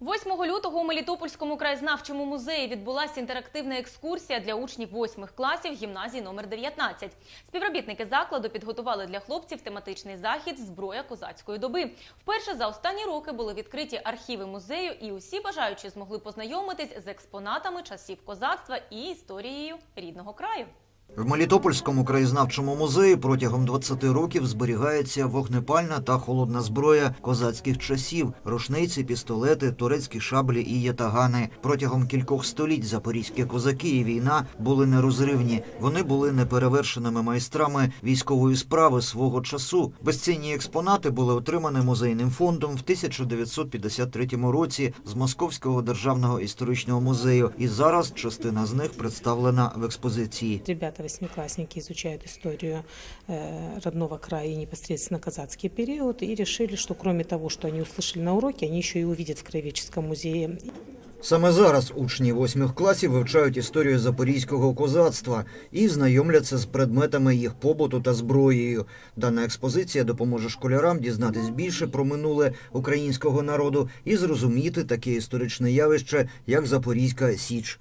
8 лютого у Мелітопольському краєзнавчому музеї відбулася інтерактивна екскурсія для учнів 8 класів гімназії номер 19. Співробітники закладу підготували для хлопців тематичний захід Зброя козацької доби. Вперше за останні роки були відкриті архіви музею, і усі бажаючі змогли познайомитись з експонатами часів козацтва і історією рідного краю. В Мелітопольському краєзнавчому музеї протягом 20 років зберігається вогнепальна та холодна зброя козацьких часів, рушниці, пістолети, турецькі шаблі і ятагани. Протягом кількох століть запорізькі козаки і війна були нерозривні. Вони були неперевершеними майстрами військової справи свого часу. Безцінні експонати були отримані музейним фондом в 1953 році з Московського державного історичного музею. І зараз частина з них представлена в експозиції. Восьмиклассники, изучают историю э, родного края и непосредственно казацкий период, и решили, что кроме того, что они услышали на уроке, они еще и увидят в Краеведческом музее. Саме зараз учні восьмих класів вивчають історію запорізького козацтва і знайомляться з предметами їх побуту та зброєю. Дана експозиція допоможе школярам дізнатись більше про минуле українського народу і зрозуміти таке історичне явище, як Запорізька Січ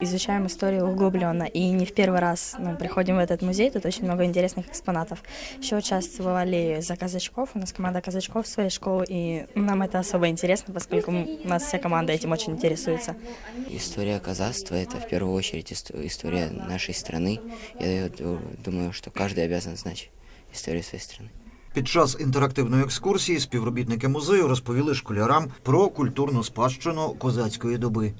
Изучаем историю углубленно, и не в первый раз ну, приходим в этот музей, тут очень много интересных экспонатов. Еще участвовали за казачков, у нас команда казачков своей школы, и нам это особо интересно, поскольку м- у нас вся команда этим очень интересуется. История казахства – это в первую очередь ист- история нашей страны. Я ду- думаю, что каждый обязан знать историю своей страны. Під час інтерактивної екскурсії співробітники музею розповіли школярам про культурну спадщину козацької доби.